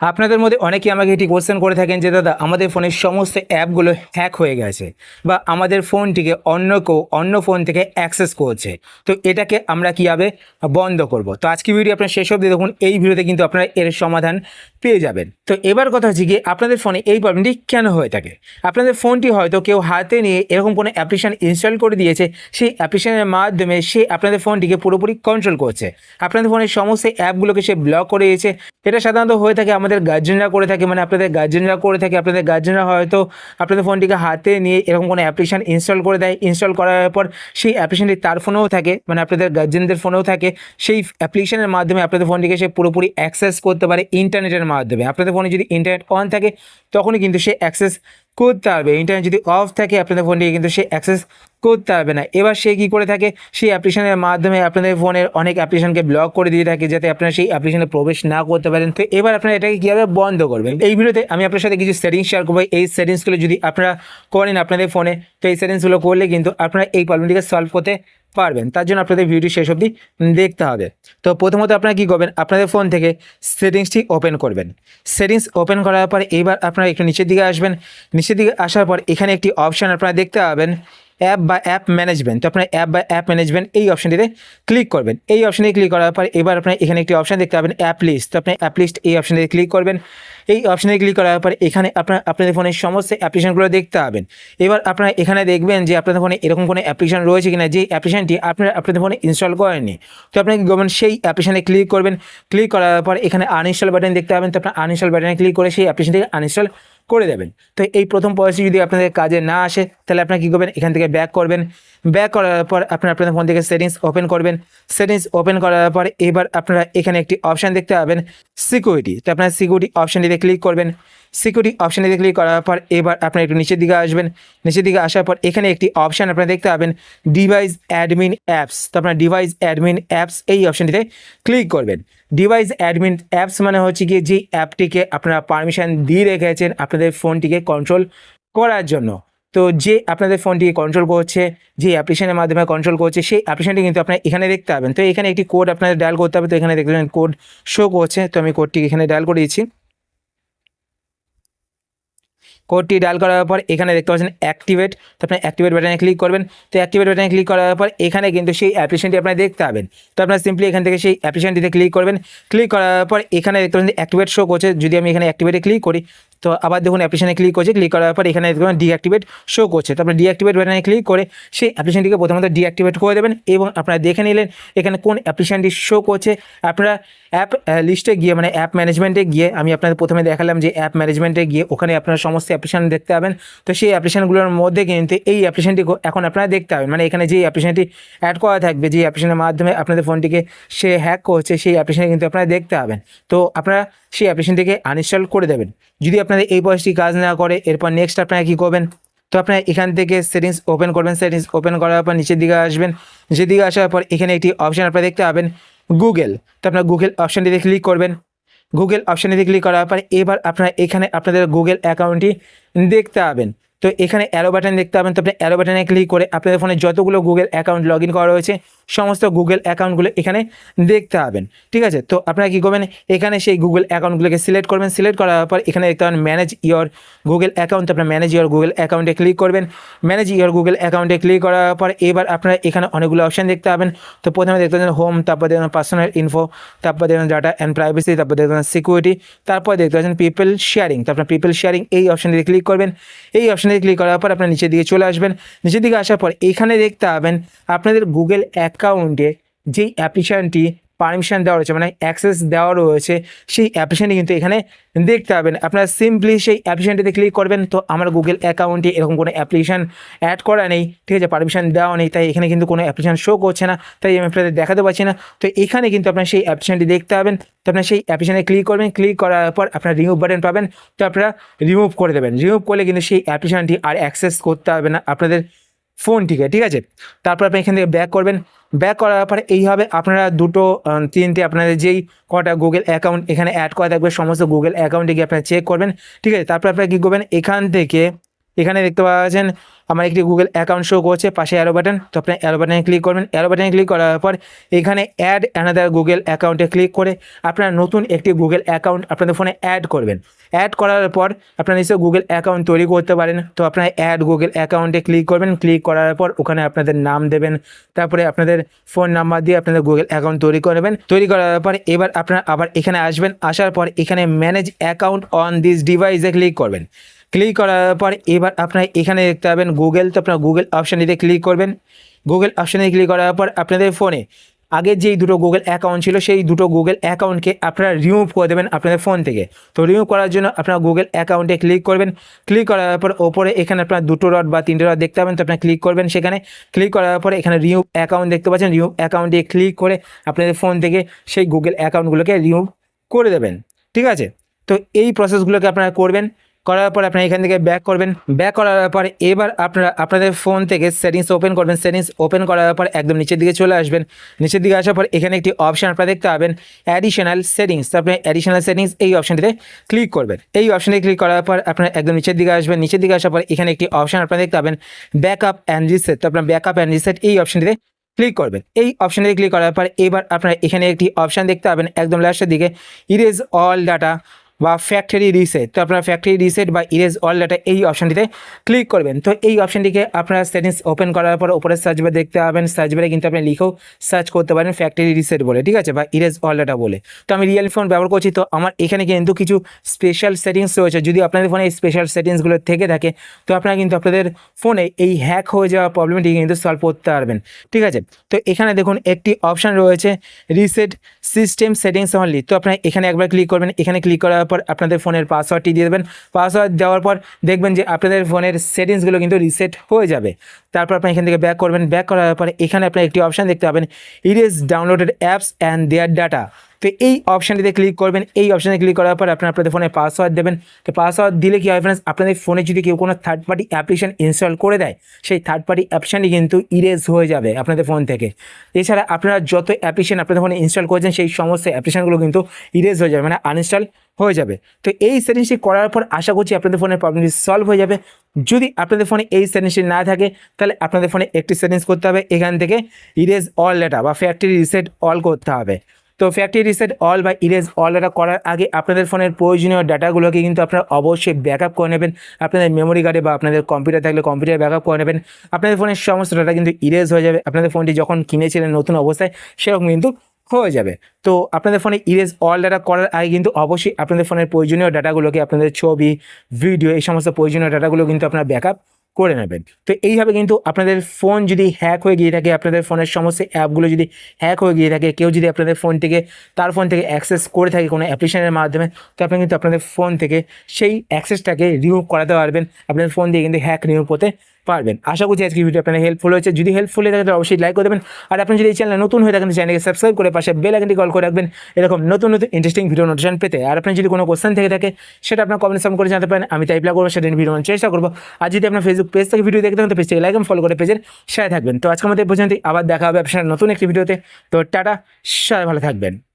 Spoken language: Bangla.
আপনাদের মধ্যে অনেকেই আমাকে এটি কোশ্চেন করে থাকেন যে, দাদা, আমাদের ফোনের সমস্ত অ্যাপগুলো হ্যাক হয়ে গেছে বা আমাদের ফোনটিকে অন্য কেউ, অন্য ফোন থেকে অ্যাক্সেস করছে। তো এটাকে আমরা কীভাবে বন্ধ করব? তো আজকে ভিডিও আপনার শেষ অবধি দেখুন, এই ভিডিওতে কিন্তু আপনারা এর সমাধান পেয়ে যাবেন। তো এবার কথা হচ্ছে গিয়ে, আপনাদের ফোনে এই প্রবলেমটি কেন হয়ে থাকে? আপনাদের ফোনটি হয়তো কেউ হাতে নিয়ে এরকম কোনো অ্যাপ্লিকেশান ইনস্টল করে দিয়েছে, সেই অ্যাপ্লিকেশানের মাধ্যমে সে আপনাদের ফোনটিকে পুরোপুরি কন্ট্রোল করছে। আপনাদের ফোনের সমস্ত অ্যাপগুলোকে সে ব্লক করে দিয়েছে। এটা সাধারণত হয়ে থাকে আমাদের গার্জেনরা করে থাকে মানে আপনাদের গার্জেনরা করে থাকে, আপনাদের গার্জেনরা হয়তো আপনাদের ফোনটিকে হাতে নিয়ে এরকম কোনো অ্যাপ্লিকেশান ইনস্টল করে দেয়। ইনস্টল করার পর সেই অ্যাপ্লিকেশানটি তার ফোনেও থাকে মানে আপনাদের গার্জেনদের ফোনেও থাকে। সেই অ্যাপ্লিকেশানের মাধ্যমে আপনাদের ফোনটিকে সে পুরোপুরি অ্যাক্সেস করতে পারে ইন্টারনেটের মাধ্যমে। আপনাদের ফোনে যদি ইন্টারনেট অন থাকে, তখনই কিন্তু সে অ্যাক্সেস করতে পারবে। ইন্টারনেট যদি অফ থাকে, আপনাদের ফোনটিকে কিন্তু সে অ্যাক্সেস করতে পারবে না। এবার সে কী করে থাকে? সেই অ্যাপ্লিকেশনের মাধ্যমে আপনাদের ফোনের অনেক অ্যাপ্লিকেশনকে ব্লক করে দিয়ে থাকে যাতে আপনারা সেই অ্যাপ্লিকেশনে প্রবেশ না করতে পারেন। তো এবার আপনারা এটাকে কীভাবে বন্ধ করবেন? এই ভিডিওতে আমি আপনার সাথে কিছু সেটিংস শেয়ার করব। এই সেটিংসগুলো যদি আপনারা করেন আপনাদের ফোনে তো এই সেটিংসগুলো করলে কিন্তু আপনারা এই প্রবলেমটিকে সলভ করতে পারবেন। তার জন্য আপনাদের ভিডিও শেষ অবধি দেখতে হবে। তো প্রথমত আপনারা কী করবেন? আপনাদের ফোন থেকে সেটিংসটি ওপেন করবেন। সেটিংস ওপেন করার পর এইবার আপনারা একটু নিচের দিকে আসবেন। নিচের দিকে আসার পর এখানে একটি অপশান আপনারা দেখতে পাবেন। অ্যাপ বা অ্যাপ ম্যানেজমেন্ট। তো আপনার অ্যাপ বা অ্যাপ ম্যানেজমেন্ট এই অপশানটিতে ক্লিক করবেন। এই অপশানে ক্লিক করার পর এবার আপনার এখানে একটি অপশান দেখতে পাবেন অ্যাপ লিস্ট। তো আপনি অ্যাপ লিস্ট এই অপশানে ক্লিক করবেন। এই অপশানে ক্লিক করার পর এখানে আপনার আপনাদের ফোনের সমস্ত অ্যাপ্লিকেশনগুলো দেখতে পাবেন। এবার আপনারা এখানে দেখবেন যে আপনাদের ফোনে এরকম কোনো অ্যাপ্লিকেশন রয়েছে কিনা যে অ্যাপ্লিকেশনটি আপনারা আপনাদের ফোনে ইনস্টল করেননি। তো আপনাকে করবেন সেই অ্যাপ্লিকেশনে ক্লিক করবেন। ক্লিক করার পর এখানে আনইনস্টল বাটন দেখতে পাবেন। তো আপনার আনইনস্টল বাটনে ক্লিক করে সেই অ্যাপ্লিকেশনটিকে আনইনস্টল করে দেবেন। তো এই প্রথম পলিসি যদি আপনাদের কাজে না আসে, তাহলে আপনারা কী করবেন? এখান থেকে ব্যাক করবেন। ব্যাক করার পর আপনার আপনাদের ফোন থেকে সেটিংস ওপেন করবেন। সেটিংস ওপেন করার পর এবার আপনারা এখানে একটি অপশান দেখতে পাবেন সিকিউরিটি তো আপনার সিকিউরিটি অপশানটিতে ক্লিক করবেন। সিকিউরিটি অপশানটিতে ক্লিক করার পর এবার আপনারা একটু নিচের দিকে আসবেন। নিচের দিকে আসার পর এখানে একটি অপশান আপনারা দেখতে পাবেন ডিভাইস অ্যাডমিন অ্যাপস তো আপনার ডিভাইস অ্যাডমিন অ্যাপস এই অপশানটিতে ক্লিক করবেন। ডিভাইস অ্যাডমিন অ্যাপস মানে হচ্ছে কি যে অ্যাপটিকে আপনারা পারমিশন দিয়ে রেখেছেন আপনাদের ফোনটিকে কন্ট্রোল করার জন্য। তো যে আপনাদের ফোনটিকে কন্ট্রোল করছে, যে অ্যাপ্লিকেশনের মাধ্যমে কন্ট্রোল করছে, সেই অ্যাপ্লিকেশনটি কিন্তু আপনার এখানে দেখতে পাবেন। তো এখানে একটি কোড আপনাদের ডায়াল করতে হবে। তো এখানে দেখবেন কোড শো করছে। তো আমি কোডটি এখানে ডায়াল করে দিচ্ছি। কোডটি ডায়াল করার পর এখানে দেখতে পাচ্ছেন অ্যাক্টিভেট তো আপনি অ্যাক্টিভেট বাটনে ক্লিক করবেন। তো অ্যাক্টিভেট বাটনে ক্লিক করার পর এখানে কিন্তু সেই অ্যাপ্লিকেশনটি আপনারা দেখতে পাবেন। তো আপনার সিম্পলি এখান থেকে সেই অ্যাপ্লিকেশনটিতে ক্লিক করবেন। ক্লিক করার পর এখানে দেখতে পাচ্ছেন অ্যাক্টিভেট শো করছে। যদি আমি এখানে অ্যাক্টিভেটে ক্লিক করি তো আবার দেখুন অ্যাপ্লিকেশনে ক্লিক করছে ক্লিক করার পর এখানে ডিঅ্যাক্টিভেট শো করছে। তো আপনি ডিঅ্যাক্টিভেট বাটনে ক্লিক করে সেই অ্যাপ্লিকেশনটিকে প্রথমত ডিঅ্যাক্টিভেট করে দেবেন এবং আপনারা দেখে নিলেন এখানে কোন অ্যাপ্লিকেশনটি শো করছে। আপনারা অ্যাপ লিস্টে গিয়ে মানে অ্যাপ ম্যানেজমেন্টে গিয়ে আমি আপনাদের প্রথমে দেখালাম যে অ্যাপ ম্যানেজমেন্টে গিয়ে ওখানে আপনারা সমস্ত অ্যাপ্লিকেশন দেখতে পাবেন। তো সেই অ্যাপ্লিকেশনগুলোর মধ্যে কিন্তু এই অ্যাপ্লিকেশনটি এখন আপনারা দেখতে পাবেন। মানে এখানে যে অ্যাপ্লিকেশনটি অ্যাড করা থাকবে, যে অ্যাপ্লিকেশনের মাধ্যমে আপনাদের ফোনটিকে সে হ্যাক করছে, সেই অ্যাপ্লিকেশনে কিন্তু আপনারা দেখতে পাবেন। তো আপনারা সেই অ্যাপ্লিকেশনটিকে আনইনস্টল করে দেবেন। যদি আপনাদের এই বয়সটি কাজ না করে, এরপর নেক্সট আপনারা কী করবেন? তো আপনারা এখান থেকে সেটিংস ওপেন করবেন। সেটিংস ওপেন করার পর নিচের দিকে আসবেন। নিচের দিকে আসার পর এখানে একটি অপশান আপনারা দেখতে পাবেন গুগল তো আপনার গুগল অপশানটিতে ক্লিক করবেন। গুগল অপশানে ক্লিক করার পর এবার আপনারা এখানে আপনাদের গুগল অ্যাকাউন্টটি দেখতে পাবেন। তো এখানে অ্যারো বাটন দেখতে পাবেন। তো আপনি অ্যারো বাটনে ক্লিক করে আপনাদের ফোনে যতগুলো গুগল অ্যাকাউন্ট লগ করা রয়েছে সমস্ত গুগল অ্যাকাউন্টগুলো এখানে দেখতে পাবেন। ঠিক আছে? তো আপনারা কী করবেন? এখানে সেই গুগল অ্যাকাউন্টগুলোকে সিলেক্ট করবেন। সিলেক্ট করার পর এখানে দেখতে পাবেন ম্যানেজ ইয়োর গুগল অ্যাকাউন্ট আপনার ম্যানেজ ইয়োর গুগল অ্যাকাউন্টে ক্লিক করবেন। ম্যানেজ ইয়োর গুগল অ্যাকাউন্টে ক্লিক করার পর এবার আপনারা এখানে অনেকগুলো অপশান দেখতে পাবেন। তো প্রথমে দেখতে পাচ্ছেন হোম তারপর দেখবেন পার্সোনাল ইনফো তারপর দেখবেন ডাটা অ্যান্ড প্রাইভেসি তারপর দেখবেন সিকিউরিটি তারপর দেখতে পাচ্ছেন পিপল শেয়ারিং তো আপনার পিপল শেয়ারিং এই অপশানটিতে ক্লিক করবেন। এই অপশানে ক্লিক করার পর আপনার নিচের দিকে চলে আসবেন। নিচের দিকে আসার পর এখানে দেখতে পাবেন আপনাদের গুগল অ্যাকাউন্টে যেই অ্যাপ্লিকেশানটি পারমিশন দেওয়া রয়েছে মানে অ্যাক্সেস দেওয়া রয়েছে, সেই অ্যাপ্লিকেশানটি কিন্তু এখানে দেখতে পাবেন। আপনারা সিম্পলি সেই অ্যাপ্লিকেশানটিতে ক্লিক করবেন, তো আমার গুগল অ্যাকাউন্টে এরকম কোনো অ্যাপ্লিকেশান অ্যাড করা নেই, ঠিক আছে পারমিশন দেওয়া নেই, তাই এখানে কিন্তু কোনো অ্যাপ্লিকেশান শো করছে না, তাই আমি আপনাদের দেখাতে পারছি না। তো এখানে কিন্তু আপনার সেই অ্যাপ্লিকেশানটি দেখতে পাবেন, তো আপনার সেই অ্যাপ্লিকেশানে ক্লিক করবেন ক্লিক করার পর আপনার রিমুভ বাটন পাবেন, তো আপনারা রিমুভ করে দেবেন। রিমুভ করলে কিন্তু সেই অ্যাপ্লিকেশানটি আর অ্যাক্সেস করতে হবে না, আপনাদের ফোনটিকে ঠিক আছে? তারপর আপনি এখান থেকে ব্যাক করবেন। ব্যাক করার পরে এইভাবে আপনারা দুটো তিনটে আপনাদের যেই কটা গুগল অ্যাকাউন্ট এখানে অ্যাড করা থাকবে, সমস্ত গুগল অ্যাকাউন্টে গিয়ে আপনারা চেক করবেন, ঠিক আছে? তারপর আপনারা কী করবেন? এখান থেকে এখানে দেখতে পাচ্ছেন আমার একটি গুগল অ্যাকাউন্ট শো করছে, পাশে অ্যারো বাটন তো আপনি অ্যারো বাটনে ক্লিক করবেন। অ্যারো বাটনে ক্লিক করার পর এখানে অ্যাড অ্যানাদার গুগল অ্যাকাউন্টে ক্লিক করে আপনার নতুন একটি গুগল অ্যাকাউন্ট আপনাদের ফোনে অ্যাড করবেন। অ্যাড করার পর আপনারা নিশ্চয়ই গুগল অ্যাকাউন্ট তৈরি করতে পারেন। তো আপনার অ্যাড গুগল অ্যাকাউন্টে ক্লিক করবেন। ক্লিক করার পর ওখানে আপনাদের নাম দেবেন। তারপরে আপনাদের ফোন নাম্বার দিয়ে আপনাদের গুগল অ্যাকাউন্ট তৈরি করবেন তৈরি করার পর এবার আপনারা আবার এখানে আসবেন। আসার পর এখানে ম্যানেজ অ্যাকাউন্ট অন দিস ডিভাইসে ক্লিক করবেন। ক্লিক করার পর এবার আপনার এখানে দেখতে পাবেন গুগল তো আপনার গুগল অপশানটিতে ক্লিক করবেন। গুগল অপশানে ক্লিক করার পর আপনাদের ফোনে আগের যেই দুটো গুগল অ্যাকাউন্ট ছিল, সেই দুটো গুগল অ্যাকাউন্টকে আপনারা রিমুভ করে দেবেন আপনাদের ফোন থেকে। তো রিমুভ করার জন্য আপনারা গুগল অ্যাকাউন্টে ক্লিক করবেন। ক্লিক করার পর ওপরে এখানে আপনার দুটো রড বা তিনটে রড দেখতে পাবেন, তো আপনারা ক্লিক করবেন সেখানে। ক্লিক করার পরে এখানে রিমুভ অ্যাকাউন্ট দেখতে পাচ্ছেন। রিমুভ অ্যাকাউন্টে ক্লিক করে আপনাদের ফোন থেকে সেই গুগল অ্যাকাউন্টগুলোকে রিমুভ করে দেবেন। ঠিক আছে? তো এই প্রসেসগুলোকে আপনারা করবেন। করার পর আপনারা এখান থেকে ব্যাক করবেন। ব্যাক করার পর এবার আপনারা, আপনাদের ফোন থেকে সেটিংস ওপেন করবেন। সেটিংস ওপেন করার পর একদম নিচের দিকে চলে আসবেন। নিচের দিকে আসার পর এখানে একটি অপশন আপনারা দেখতে পাবেন অ্যাডিশনাল সেটিংস আপনি অ্যাডিশনাল সেটিংস এই অপশনটিতে ক্লিক করবেন। এই অপশনে ক্লিক করার পর আপনারা একদম নিচের দিকে আসবেন। নিচের দিকে আসার পর এখানে একটি অপশন আপনারা দেখতে পাবেন ব্যাকআপ অ্যান্ড রিসেট আপনার ব্যাকআপ অ্যান্ড রিসেট এই অপশনটিতে ক্লিক করবেন। এই অপশানে ক্লিক করার পর এবার আপনারা এখানে একটি অপশান দেখতে পাবেন, একদম লাস্টের দিকে ইরেজ অল ডাটা বা ফ্যাক্টরি রিসেট তো আপনারা ফ্যাক্টরি রিসেট বা ইরেজ অল ডাটা এই অপশানটিতে ক্লিক করবেন। তো এই অপশানটিকে আপনারা সেটিংস ওপেন করার পর উপরে সার্চ বারে দেখতে পাবেন। সার্চ বারে কিন্তু আপনি লিখেও সার্চ করতে পারেন ফ্যাক্টরি রিসেট বলে, ঠিক আছে? বা ইরেজ অল ডাটা বলে। তো আমি রিয়েল ফোন ব্যবহার করছি, তো আমার এখানে কিন্তু কিছু স্পেশাল সেটিংস রয়েছে। যদি আপনাদের ফোনে এই স্পেশাল সেটিংসগুলো থেকে থাকে, তো আপনারা কিন্তু আপনাদের ফোনে এই হ্যাক হয়ে যাওয়া প্রবলেমটি কিন্তু সলভ করতে পারবেন, ঠিক আছে? তো এখানে দেখুন একটি অপশান রয়েছে রিসেট সিস্টেম সেটিংস অনলি তো আপনারা এখানে একবার ক্লিক করবেন। এখানে ক্লিক করার পর আপনাদের ফোনের পাসওয়ার্ডটি দিয়ে দেবেন। পাসওয়ার্ড দেওয়ার পর দেখবেন যে আপনাদের ফোনের সেটিংসগুলো কিন্তু রিসেট হয়ে যাবে। তারপর আপনি এখান থেকে ব্যাক করবেন। ব্যাক করার পরে এখানে আপনার একটি অপশান দেখতে পাবেন it is downloaded apps and their data তো এই অপশানটিতে ক্লিক করবেন। এই অপশানে ক্লিক করার পর আপনার আপনাদের ফোনে পাসওয়ার্ড দেবেন। তো পাসওয়ার্ড দিলে কি হয় ফ্রেন্ডস আপনাদের ফোনে যদি কেউ কোনো থার্ড পার্টি অ্যাপ্লিকেশন ইনস্টল করে দেয়, সেই থার্ড পার্টি অ্যাপশানটি কিন্তু ইরেজ হয়ে যাবে আপনাদের ফোন থেকে। এছাড়া আপনারা যত অ্যাপ্লিকেশন আপনাদের ফোনে ইনস্টল করেছেন, সেই সমস্ত অ্যাপ্লিকেশনগুলো কিন্তু ইরেজ হয়ে যাবে মানে আনইনস্টল হয়ে যাবে। তো এই সেটিংসটি করার পর আশা করছি আপনাদের ফোনের প্রবলেমটি সলভ হয়ে যাবে। যদি আপনাদের ফোনে এই সেটিংসটি না থাকে, তাহলে আপনাদের ফোনে একটি সেটিংস করতে হবে। এখান থেকে ইরেজ অল ডাটা বা ফ্যাক্টরি রিসেট অল করতে হবে। তো ফ্যাক্টরি রিসেট অল বা ইরেজ অল ডাটা করার আগে আপনাদের ফোনের প্রয়োজনীয় ডাটাগুলোকে কিন্তু আপনারা অবশ্যই ব্যাকআপ করে নেবেন। আপনাদের মেমোরি কার্ডে বা আপনাদের কম্পিউটার থাকলে কম্পিউটারে ব্যাকআপ করে নেবেন। আপনাদের ফোনের সমস্ত ডাটা কিন্তু ইরেজ হয়ে যাবে। আপনাদের ফোনটি যখন কিনেছিলেন নতুন অবস্থায়, সেরকম কিন্তু হয়ে যাবে। তো আপনাদের ফোনে ইরেজ অল ডাটা করার আগে কিন্তু অবশ্যই আপনাদের ফোনের প্রয়োজনীয় ডাটাগুলোকে আপনাদের ছবি ভিডিও এই সমস্ত প্রয়োজনীয় ডাটাগুলো কিন্তু আপনারা ব্যাকআপ করে নেবেন। তো এইভাবে কিন্তু আপনাদের ফোন যদি হ্যাক হয়ে গিয়ে থাকে, আপনাদের ফোনের সমস্ত অ্যাপগুলো যদি হ্যাক হয়ে গিয়ে থাকে, কেউ যদি আপনাদের ফোন থেকে, তার ফোন থেকে অ্যাক্সেস করে থাকে কোনো অ্যাপ্লিকেশনের মাধ্যমে, তো আপনি কিন্তু আপনাদের ফোন থেকে সেই অ্যাক্সেসটাকে রিমুভ করাতে পারবেন। আপনাদের ফোন দিয়ে কিন্তু হ্যাক রিমুভ হতে পারবেন। আশা করছি আজকে ভিডিও আপনার হেল্পফুল হয়েছে। যদি হেল্পফুল হয়ে থাকে অবশ্যই লাইক করে দেবেন। আর আপনি যদি এই চ্যানেল নতুন হয়ে থাকেন চ্যানেলকে সাবস্ক্রাইব করে পাশে বেল আইকনটি কল করে রাখবেন। এরকম নতুন নতুন ইন্টারেস্টিং ভিডিও নোটিফিকেশন পেতে। আর আপনি যদি কোনো কোশ্চেন থেকে থাকে, সেটা আপনার কমেন্ট সাম করে জানতে পারেন। আমি তাই প্লা করব সেটা ভিডিও চেষ্টা করব। আর যদি আপনার ফেসবুক পেজ থেকে ভিডিও দেখতে থাকেন তো পেজটাকে লাইক ফলো করে পেজের সাথে থাকবেন। তো আজকে আমাদের পর্যন্ত আবার দেখা হবে আপনার নতুন একটি ভিডিওতে তো টাটা, সবাই ভালো থাকবেন।